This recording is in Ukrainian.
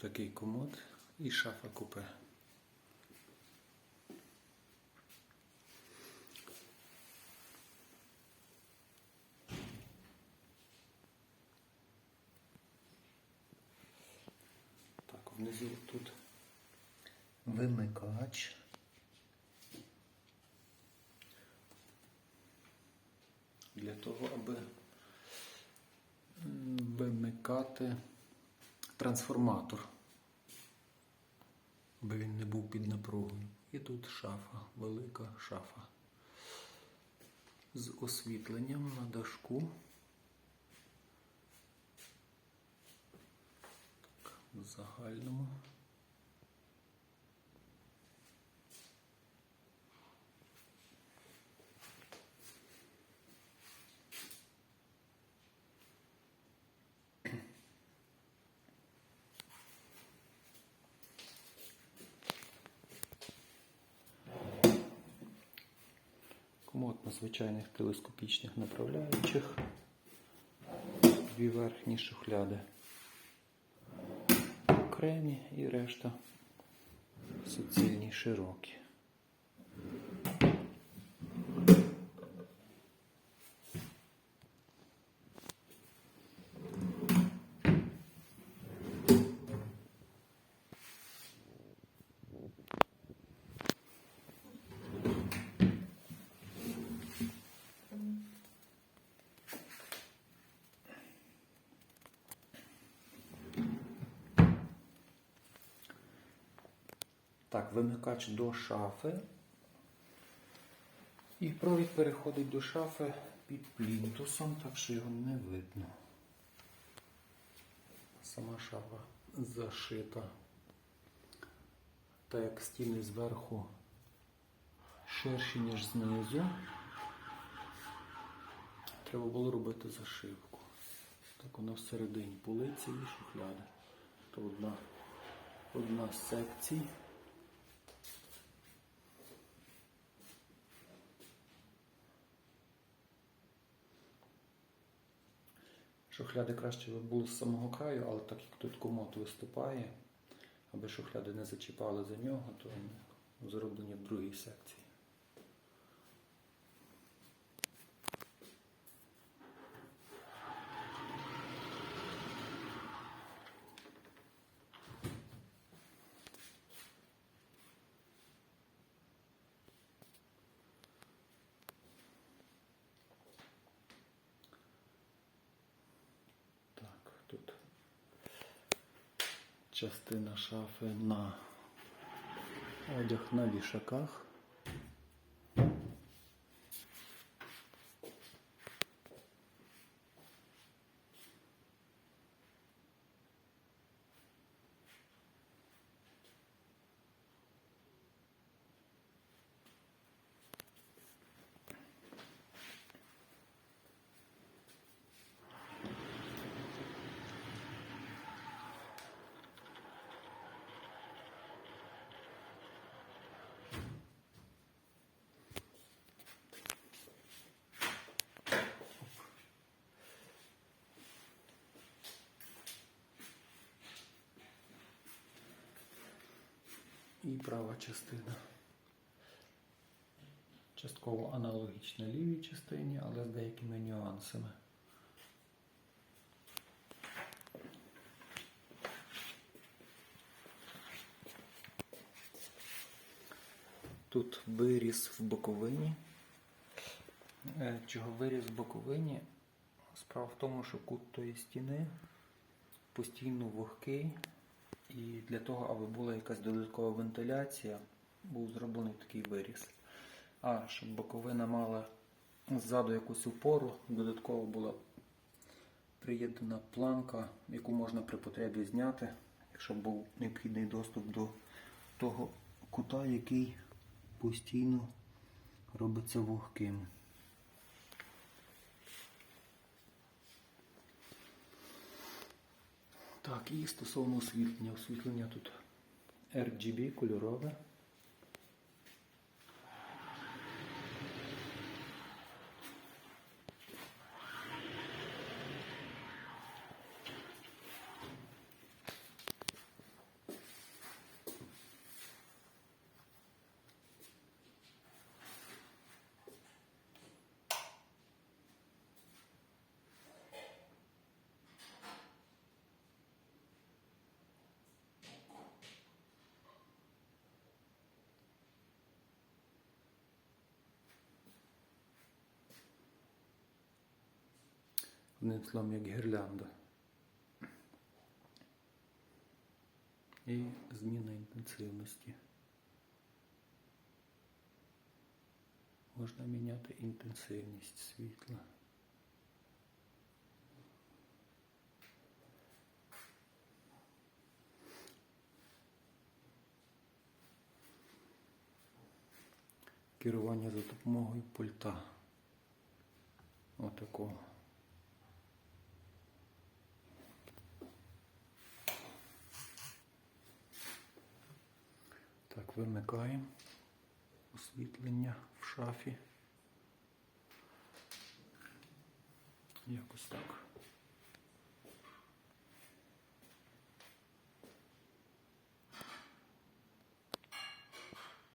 Такий комод і шафа купе. Так, внизу тут вимикач. Для того, аби вимикати трансформатор, аби він не був під напругою. І тут шафа, велика шафа. З освітленням на дашку. Так, в загальному. Комод на звичайних телескопічних направляючих. Дві верхні шухляди. Окремі і решта суцільні широкі. Так, вимикач до шафи. І провід переходить до шафи під плінтусом, так що його не видно. Сама шафа зашита. Так як стіни зверху ширші, ніж знизу, треба було робити зашивку. Так воно всередині полиці і шухляди. То одна, одна з секцій. Шухляди краще би були з самого краю, але так як тут комод виступає, аби шухляди не зачіпали за нього, то вони зроблені в другій секції. Так, тут частина шафи на одяг на вішаках. І права частина. Частково аналогічна лівій частині, але з деякими нюансами. Тут виріз в боковині. Е, Чого виріз в боковині? Справа в тому, що кут тої стіни постійно вогкий. І для того, аби була якась додаткова вентиляція, був зроблений такий виріз. А щоб боковина мала ззаду якусь опору, додатково була приєднана планка, яку можна при потребі зняти, якщо був необхідний доступ до того кута, який постійно робиться вогким. Так, і стосовно освітлення. Освітлення тут RGB кольорове. Одним як гірлянда. І зміна інтенсивності. Можна міняти інтенсивність світла. Керування за допомогою пульта. Отакого. Так, вимикаємо освітлення в шафі. Якось так.